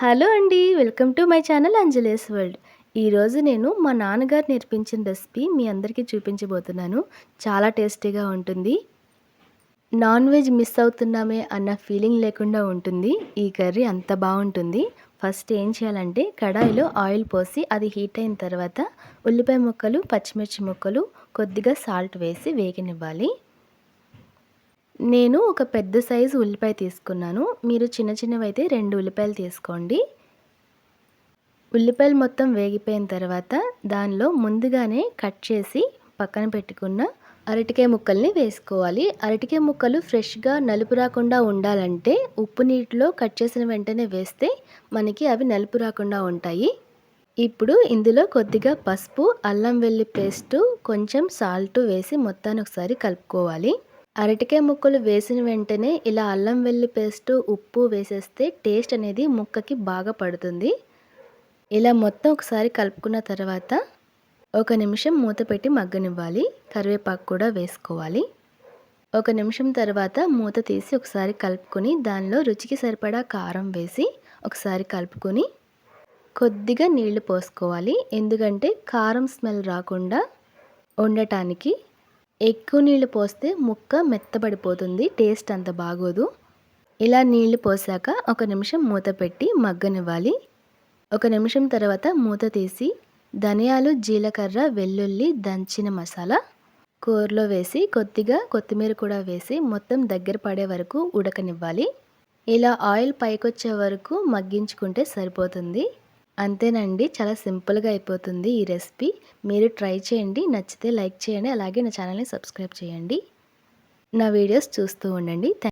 Hello అండి welcome to my channel Anjali's world. ఈరోజు నేను మా నాన్నగారు నేర్పించిన రెసిపీ మీ అందరికీ చూపించబోతున్నాను. చాలా టేస్టీగా ఉంటుంది. నాన్ వెజ్ మిస్ అవుతున్నామే అన్న ఫీలింగ్ లేకుండా ఉంటుంది. ఈ కర్రీ అంత బాగుంటుంది. ఫస్ట్ ఏం చేయాలంటే కడాయిలో ఆయిల్ పోసి అది హీట్ అయిన తర్వాత ఉల్లిపాయ ముక్కలు పచ్చిమిర్చి ముక్కలు కొద్దిగా సాల్ట్ వేసి వేగనివ్వాలి. నేను ఒక పెద్ద సైజు ఉల్లిపాయ తీసుకున్నాను. మీరు చిన్న చిన్నవి అయితే రెండు ఉల్లిపాయలు తీసుకోండి. ఉల్లిపాయలు మొత్తం వేగిపోయిన తర్వాత దానిలో ముందుగానే కట్ చేసి పక్కన పెట్టుకున్న అరటికాయ ముక్కల్ని వేసుకోవాలి. అరటికాయ ముక్కలు ఫ్రెష్గా నలుపు రాకుండా ఉండాలంటే ఉప్పు నీటిలో కట్ చేసిన వెంటనే వేస్తే మనకి అవి నలుపు రాకుండా ఉంటాయి. ఇప్పుడు ఇందులో కొద్దిగా పసుపు అల్లం వెల్లి పేస్టు కొంచెం సాల్ట్ వేసి మొత్తాన్ని ఒకసారి కలుపుకోవాలి. అరటికాయ ముక్కలు వేసిన వెంటనే ఇలా అల్లం వెల్లి పేస్ట్ ఉప్పు వేసేస్తే టేస్ట్ అనేది ముక్కకి బాగా పడుతుంది. ఇలా మొత్తం ఒకసారి కలుపుకున్న తర్వాత ఒక నిమిషం మూత పెట్టి మగ్గనివ్వాలి. కరివేపాకు కూడా వేసుకోవాలి. ఒక నిమిషం తర్వాత మూత తీసి ఒకసారి కలుపుకొని దానిలో రుచికి సరిపడా కారం వేసి ఒకసారి కలుపుకొని కొద్దిగా నీళ్ళు పోసుకోవాలి. ఎందుకంటే కారం స్మెల్ రాకుండా ఉండటానికి ఎక్కువ నీళ్ళు పోస్తే ముక్క మెత్తబడిపోతుంది టేస్ట్ అంత బాగోదు. ఇలా నీళ్ళు పోసాక ఒక నిమిషం మూత పెట్టి మగ్గనివ్వాలి. ఒక నిమిషం తర్వాత మూత తీసి ధనియాలు జీలకర్ర వెల్లుల్లి దంచిన మసాలా కూరలో వేసి కొద్దిగా కొత్తిమీర కూడా వేసి మొత్తం దగ్గర పడే వరకు ఉడకనివ్వాలి. ఇలా ఆయిల్ పైకొచ్చే వరకు మగ్గించుకుంటే సరిపోతుంది. అంతేనండి. చాలా సింపుల్గా అయిపోతుంది ఈ రెసిపీ. మీరు ట్రై చేయండి. నచ్చితే లైక్ చేయండి. అలాగే నా ఛానల్ని సబ్స్క్రైబ్ చేయండి. నా వీడియోస్ చూస్తూ ఉండండి.